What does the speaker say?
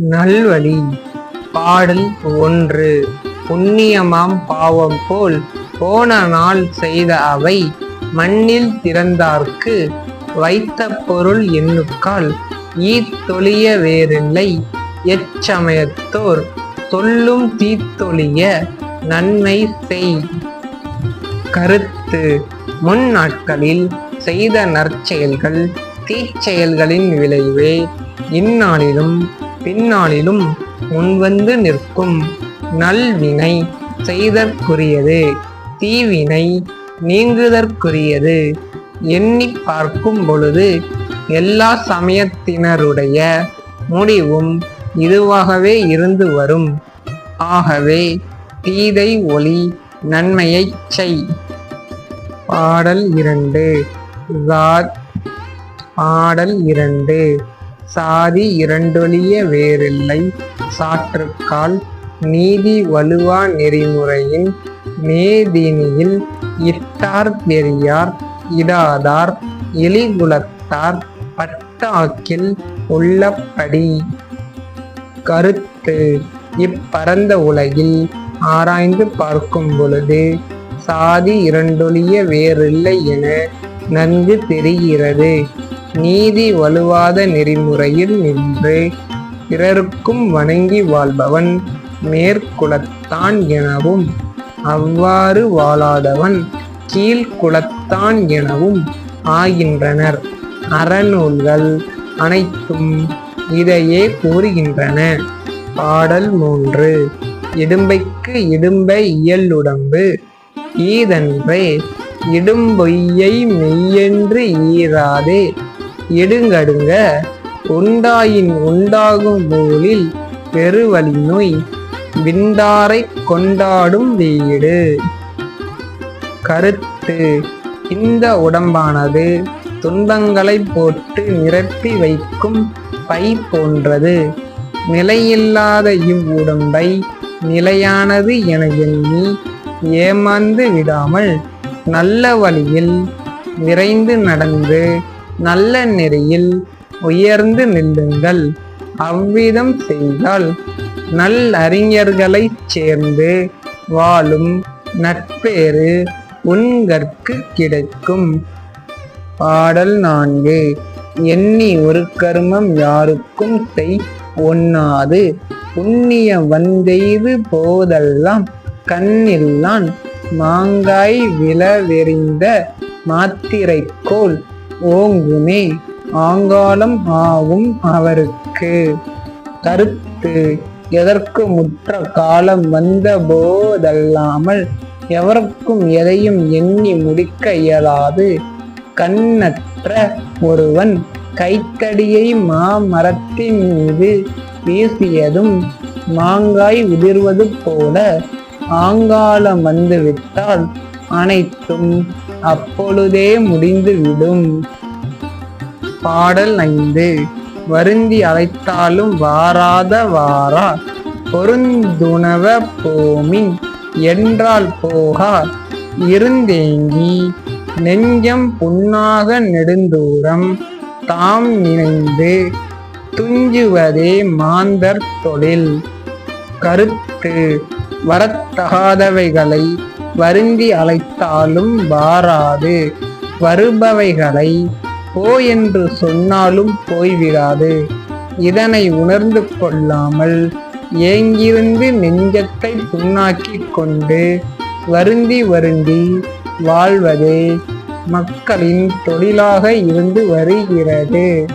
நல்வழி. பாடல் ஒன்று. புண்ணியமாம் பாவம் போல் போன நாள் செய்த அவை மண்ணில் திறந்தார்க்கு வைத்த பொருள் எண்ணுக்கால் ஈத்தொழிய வேறில்லை. எச்சமயத்தோர் சொல்லும் தீத்தொழிய நன்மை செய். கருத்து. முன் நாட்களில் செய்த நற்செயல்கள் தீச்செயல்களின் விளைவே இந்நாளிலும் பின்னாளிலும் முன்வந்து நிற்கும் நல்வினை செய்தற்குரியது தீவினை நீங்குதற்குரியது. எண்ணி பார்க்கும் பொழுது எல்லா சமயத்தினருடைய முடிவும் இதுவாகவே இருந்து வரும். ஆகவே தீதை ஒளி நன்மையைச் செய். பாடல் இரண்டு. சாத் பாடல் இரண்டு. சாதி இரண்டொழிய வேறில்லை. சாற்றுக்கால் நீதி வலுவா நெறிமுறையின் மேதினியில் இட்டார் பெரியார் இடாதார் எலிகுலத்தார் பட்டாக்கில் உள்ளபடி. கருத்து இப்பரந்த உலகில் ஆராய்ந்து பார்க்கும் பொழுது சாதி இரண்டொழிய வேறில்லை என நன்கு தெரிகிறது. நீதி வலுவாத நெறிமுறையில் நின்று பிறருக்கும் வணங்கி வாழ்பவன் மேற்குலத்தான் எனவும் அவ்வாறு வாழாதவன் கீழ்குலத்தான் எனவும் ஆகின்றனர். அறநூல்கள் அனைத்தும் இதையே கூறுகின்றன. பாடல் மூன்று. இடும்பைக்கு இடும்ப இயலுடம்பு. ஈதன்றே இடும்பொய்யை மெய்யென்று ஈராதே எடுங்கடுங்க. உண்டாயின் உண்டாகும் நூலில் பெருவழி நோய் விண்டாரை கொண்டாடும் வீடு. கருத்து இந்த உடம்பானது துன்பங்களை போட்டு நிரப்பி வைக்கும் பை போன்றது. நிலையில்லாத இவ்வுடம்பை நிலையானது என எண்ணி ஏமாந்து விடாமல் நல்ல வழியில் விரைந்து நடந்து நல்ல நெறியில் உயர்ந்து நில்லுங்கள். அவ்விதம் செய்தால் நல்லறிஞர்களைச் சேர்ந்து வாழும் நட்பேறு உன்கற்கு கிடைக்கும். பாடல் நான்கு. எண்ணி ஒரு கர்மம் யாருக்கும் செய் ஒண்ணாது. புண்ணிய வந்தெய்து போதெல்லாம் கண்ணில்லான் மாங்காய் விளவெறிந்த மாத்திரைக்கோள். ஓங்குமே. ஆங்காலம் ஆகும் அவருக்கு. கருத்து எதற்கு முற்ற காலம் வந்த போதல்லாமல் எவருக்கும் எதையும் எண்ணி முடிக்க இயலாது. கண்ணற்ற ஒருவன் கைத்தடியை மாமரத்தின் மீது வீசியதும் மாங்காய் உதிர்வது போல ஆங்காலம் வந்துவிட்டால் அனைத்தும் அப்பொழுதே முடிந்துவிடும். பாடல் ஐந்து. வருந்தி அழைத்தாலும் வாராத வாரா. பொருந்துணவ போமின் என்றால் போகா. இருந்தேங்கி நெஞ்சம் புண்ணாக நெடுந்தூரம். தாம் நினைந்து துஞ்சுவதே மாந்தர் தொழில். கருத்து வரத்தகாதவைகளை வருந்தி அழைத்தாலும் வாராது. வருபவைகளை போ என்று சொன்னாலும் போய்விடாது. இதனை உணர்ந்து கொள்ளாமல் ஏங்கிருந்து நெஞ்சத்தை புண்ணாக்கி கொண்டு வருந்தி வருந்தி வாழ்வதே மக்களின் தொழிலாக இருந்து வருகிறது.